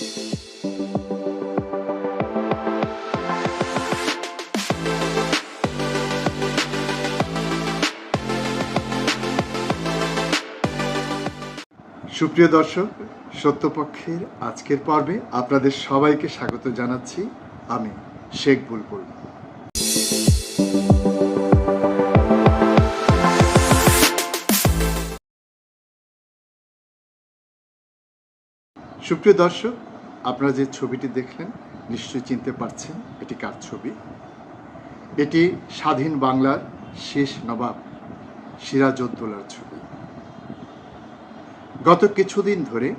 সুপ্রিয় দর্শক সত্যপক্ষের আজকের পর্বে আপনাদের সবাইকে স্বাগত জানাচ্ছি আমি শেখ বুলবুল। সুপ্রিয় দর্শক আপনারা যে ছবিটি দেখলেন, নিশ্চয়ই চিনতে পারছেন এটি কার ছবি। এটি স্বাধীন বাংলার শেষ নবাব সিরাজউদ্দৌলার ছবি। গত কিছুদিন ধরে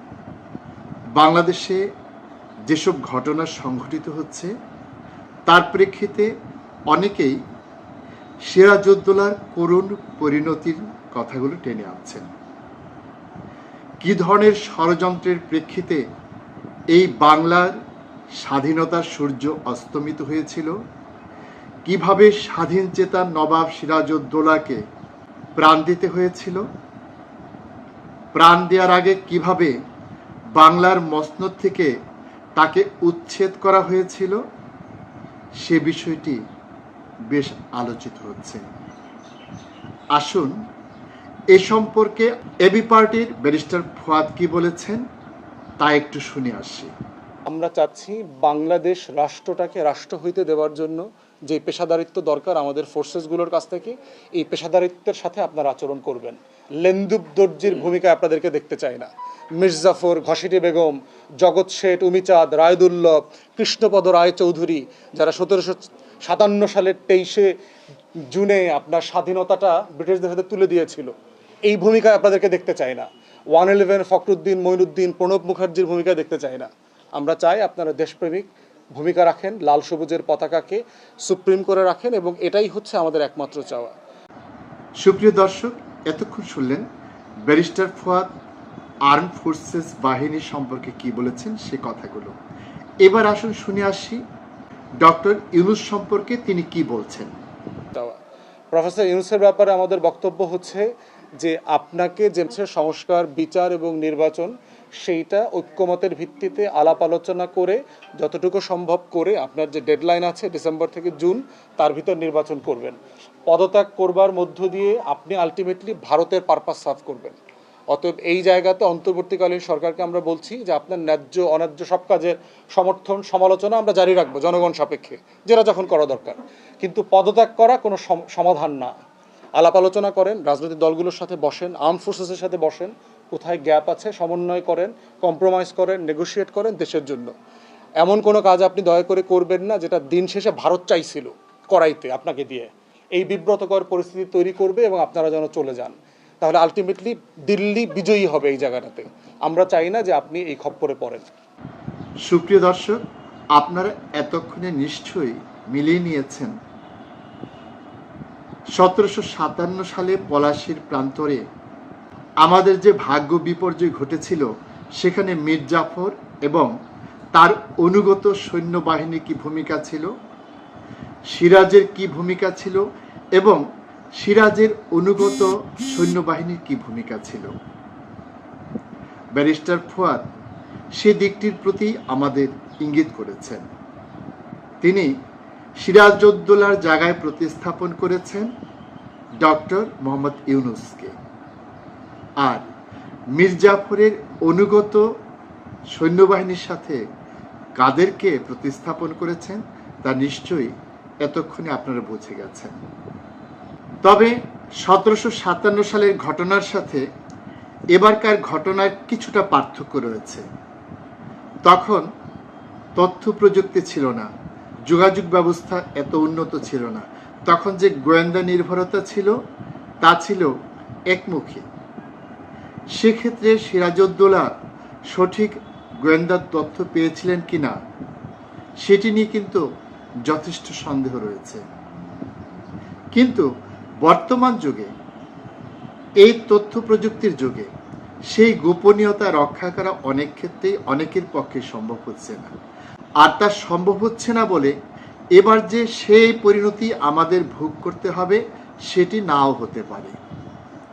বাংলাদেশে যেসব ঘটনা সংঘটিত হচ্ছে, তার প্রেক্ষিতে অনেকেই সিরাজউদ্দৌলার করুণ পরিণতির কথাগুলো টেনে আনছেন। কি ধরনের ষড়যন্ত্রের প্রেক্ষিতে এই বাংলার স্বাধীনতার সূর্য অস্তমিত হয়েছিল। কীভাবে স্বাধীন চেতার নবাব সিরাজউদ্দৌলাকে প্রাণ দিতে হয়েছিল? প্রাণ দেওয়ার আগে কীভাবে বাংলার মসনদ থেকে তাকে উচ্ছেদ করা হয়েছিল? সে বিষয়টি বেশ আলোচিত হচ্ছে। আসুন এ সম্পর্কে এবি পার্টির ব্যারিস্টার ফুয়াদ কি বলেছেন? তা একটু শুনে আসি। আমরা চাচ্ছি বাংলাদেশ রাষ্ট্রটাকে রাষ্ট্র হইতে দেওয়ার জন্য যে পেশাদারিত্ব দরকার আমাদের ফোর্সেসগুলোর কাছ থেকে, এই পেশাদারিত্বের সাথে আপনারা আচরণ করবেন। লেন্দুব দর্জির ভূমিকা আপনাদেরকে দেখতে চাই না। মির্জাফর, ঘসিটি বেগম, জগৎ শেঠ উমিচাঁদ রায়দুল্লভ, কৃষ্ণপদ রায় চৌধুরী যারা সতেরোশো সাতান্ন সালের তেইশে জুনে আপনার স্বাধীনতাটা ব্রিটিশদের হাতে তুলে দিয়েছিল, এই ভূমিকা আপনাদেরকে দেখতে চাই না। ওয়ান ইলেভেন ফখরুদ্দিন মঈনুদ্দিন প্রণব মুখার্জির ভূমিকা দেখতে চাই না। আমরা চাই আপনারা দেশপ্রেমিক ভূমিকা রাখেন লাল সবুজের পতাকাকে সুপ্রিম করে রাখেন এবং এটাই হচ্ছে আমাদের একমাত্র চাওয়া। সুপ্রিয় দর্শক এতক্ষণ শুনলেন ব্যারিস্টার ফুয়াদ আর্ম ফোর্সেস বাহিনী সম্পর্কে কি বলেছেন সে কথাগুলো। এবার আসুন শুনে আসি ডক্টর ইউনুস সম্পর্কে তিনি কি বলছেন। প্রফেসর ইউনুসের ব্যাপারে আমাদের বক্তব্য হচ্ছে যে আপনাকে যে সংস্কার, বিচার এবং নির্বাচন, সেইটা ঐক্যমতের ভিত্তিতে আলাপ আলোচনা করে, যতটুকু সম্ভব করে আপনার যে ডেডলাইন আছে ডিসেম্বর থেকে জুন, তার ভিতর নির্বাচন করবেন। পদত্যাগ করবার মধ্য দিয়ে আপনি আলটিমেটলি ভারতের পারপাস সার্ভ করবেন। অতএব এই জায়গাতে অন্তর্বর্তীকালীন সরকারকে আমরা বলছি যে আপনার ন্যায্য, অন্যায্য সব কাজের সমর্থন, সমালোচনা আমরা জারি রাখব জনগণ সাপেক্ষে, যেটা যখন করা দরকার। কিন্তু পদত্যাগ করা কোনো সম- সমাধান না। আলাপ আলোচনা করেন, রাজনৈতিক দলগুলোর সাথে বসেন আর্ম ফোর্সেসের সাথে বসেন, কোথায় গ্যাপ আছে সমন্বয় করেন কম্প্রোমাইজ করেন নেগোশিয়েট করেন দেশের জন্য। এমন কোনো কাজ আপনি দয়া করে করবেন না যেটা দিন শেষে ভারত চাইছিল করাইতে আপনাকে দিয়ে। এই বিব্রতকর পরিস্থিতি তৈরি করবে এবং আপনারা যেন চলে যান। তাহলে আলটিমেটলি দিল্লি বিজয়ী হবে এই জায়গাটাতে। আমরা চাই না যে আপনি এই খপ্পরে পড়েন। সুপ্রিয় দর্শক, আপনারা এতক্ষণে নিশ্চয়ই মিলিয়ে নিয়েছেন সতেরোশো সাতান্ন সালে পলাশির প্রান্তরে আমাদের যে ভাগ্য বিপর্যয় ঘটেছিল, সেখানে মীর জাফর এবং তার অনুগত সৈন্যবাহিনী কি ভূমিকা ছিল? সিরাজের কি ভূমিকা ছিল এবং সিরাজের অনুগত সৈন্যবাহিনীর কি ভূমিকা ছিল? ব্যারিস্টার ফুয়াদ সে দিকটির প্রতি আমাদের ইঙ্গিত করেছেন। তিনি সিরাজউদ্দৌলার জায়গায় প্রতিস্থাপন করেছেন ডক্টর মোহাম্মদ ইউনুসকে। আর মির্জাফরের অনুগত সৈন্যবাহিনীর সাথে কাদেরকে প্রতিস্থাপন করেছেন তা নিশ্চয়ই এতক্ষণে আপনারা বুঝে গেছেন। তবে সতেরোশো সাতান্ন সালের ঘটনার সাথে এবারকার ঘটনার কিছুটা পার্থক্য রয়েছে। তখন তথ্য প্রযুক্তি ছিল না। যোগাযোগ ব্যবস্থা এত উন্নত ছিল না। তখন যে গোয়েন্দা নির্ভরতা ছিল, তা ছিল একমুখী। সেক্ষেত্রে সিরাজউদ্দৌলা সঠিক গোয়েন্দার তথ্য পেয়েছিলেন কিনা, সেটি নিয়ে কিন্তু যথেষ্ট সন্দেহ রয়েছে। কিন্তু বর্তমান যুগে, এই তথ্য প্রযুক্তির যুগে, সেই গোপনীয়তা রক্ষা করা অনেক ক্ষেত্রেই অনেকের পক্ষে সম্ভব হচ্ছে না। আর তা সম্ভব হচ্ছে না বলে এবার যে সেই পরিণতি আমাদের ভোগ করতে হবে, সেটি নাও হতে পারে।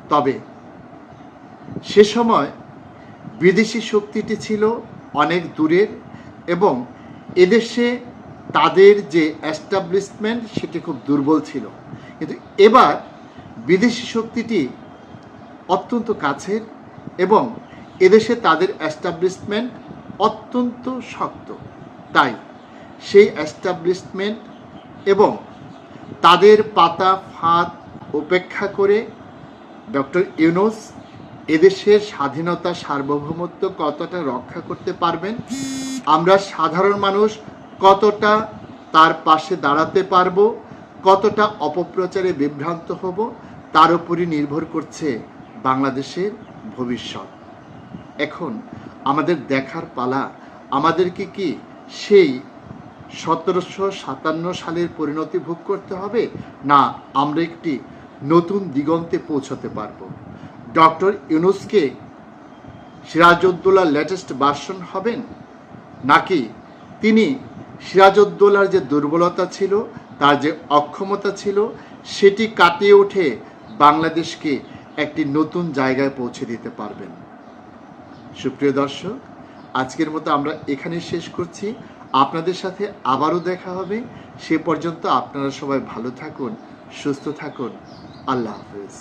তবে সে সময় বিদেশি শক্তিটি ছিল অনেক দূরের এবং এদেশে তাদের যে অ্যাস্টাবলিশমেন্ট সেটি খুব দুর্বল ছিল। কিন্তু এবার বিদেশি শক্তিটি অত্যন্ত কাছের এবং এদেশে তাদের অ্যাস্টাবলিশমেন্ট অত্যন্ত শক্ত। তাই সেই অ্যাস্টাবলিশমেন্ট এবং তাদের পাতা ফাঁদ উপেক্ষা করে ডক্টর ইউনুস এদেশের স্বাধীনতা সার্বভৌমত্ব কতটা রক্ষা করতে পারবেন? আমরা সাধারণ মানুষ কতটা তার পাশে দাঁড়াতে পারব? কতটা অপপ্রচারে বিভ্রান্ত হব? তার উপরই নির্ভর করছে বাংলাদেশের ভবিষ্যৎ। এখন আমাদের দেখার পালা আমাদেরকে কি সেই সতেরোশো সাতান্ন সালের পরিণতি ভোগ করতে হবে না আমরা একটি নতুন দিগন্তে পৌঁছতে পারব। ডক্টর ইউনুসকে সিরাজউদ্দৌলার লেটেস্ট ভার্সন হবেন? নাকি তিনি সিরাজউদ্দৌলার যে দুর্বলতা ছিল, তার যে অক্ষমতা ছিল, সেটি কাটিয়ে উঠে বাংলাদেশকে একটি নতুন জায়গায় পৌঁছে দিতে পারবেন? সুপ্রিয় দর্শক আজকের মতো আমরা এখানে শেষ করছি। আপনাদের সাথে আবারও দেখা হবে। সে পর্যন্ত আপনারা সবাই ভালো থাকুন, সুস্থ থাকুন। আল্লাহ হাফেজ।